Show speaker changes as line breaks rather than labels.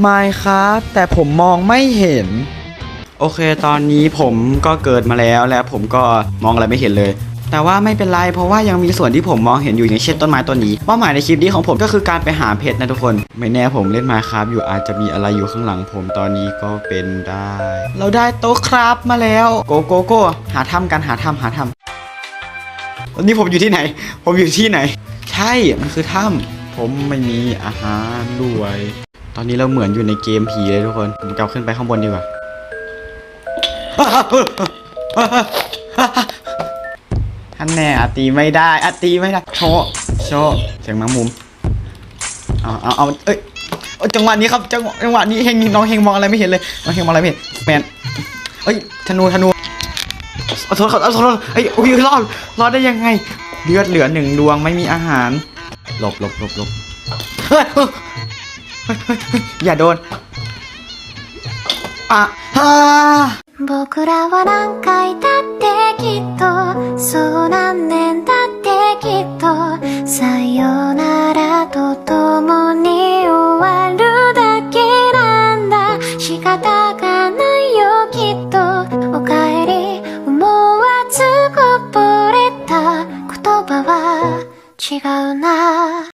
ไม่ครับแต่ผมมองไม่เห็น โอเค ตอนนี้ผมก็เกิดมาแล้วและผมก็มองอะไรไม่เห็นเลย แต่ว่าไม่เป็นไรเพราะว่ายังมีส่วนที่ผมมองเห็นอยู่อย่างเช่นต้นไม้ต้นนี้เป้าหมายในคลิปนี้ของผมก็คือการไปหาเพชรนะทุกคน ไม่แน่ผมเล่นมาครับอยู่อาจจะมีอะไรอยู่ข้างหลังผมตอนนี้ก็เป็นได้ เราได้โต๊ะครับมาแล้วโกโกโก้หาถ้ำกันหาถ้ำหาถ้ำวันนี้ผมอยู่ที่ไหน ผมอยู่ที่ไหน ใช่มันคือถ้ำผมไม่มีอาหารด้วย ตอนนี้เราเหมือนอยู่ในเกมผีเลยทุกคนผมกลับขึ้นไปข้างบนดีกว่าท่านแน่อตีไม่ได้อตีไม่ได้โชโชเสียงมังมุมเอาเอาเอาเอ้ยจังหวะนี้ครับจังหวะจังหวะนี้เฮงน้องเฮงมองอะไรไม่เห็นเลยน้องเฮงมองอะไรไม่เห็นแมนเอ้ยธนูธนูเอาโทษครับเอาโทษเอ้ยอุ้ยรอดรอดได้ยังไงเลือดเหลือหนึ่งดวงไม่มีอาหารหลบหลบหลบหลบ いや、どう。あ、は僕らは何回だってきっとそう何年だってき
っとさよならと共に終わるだ
けなんだ。仕方がないよきっとお帰り思わずこぼれた。言葉は違うな。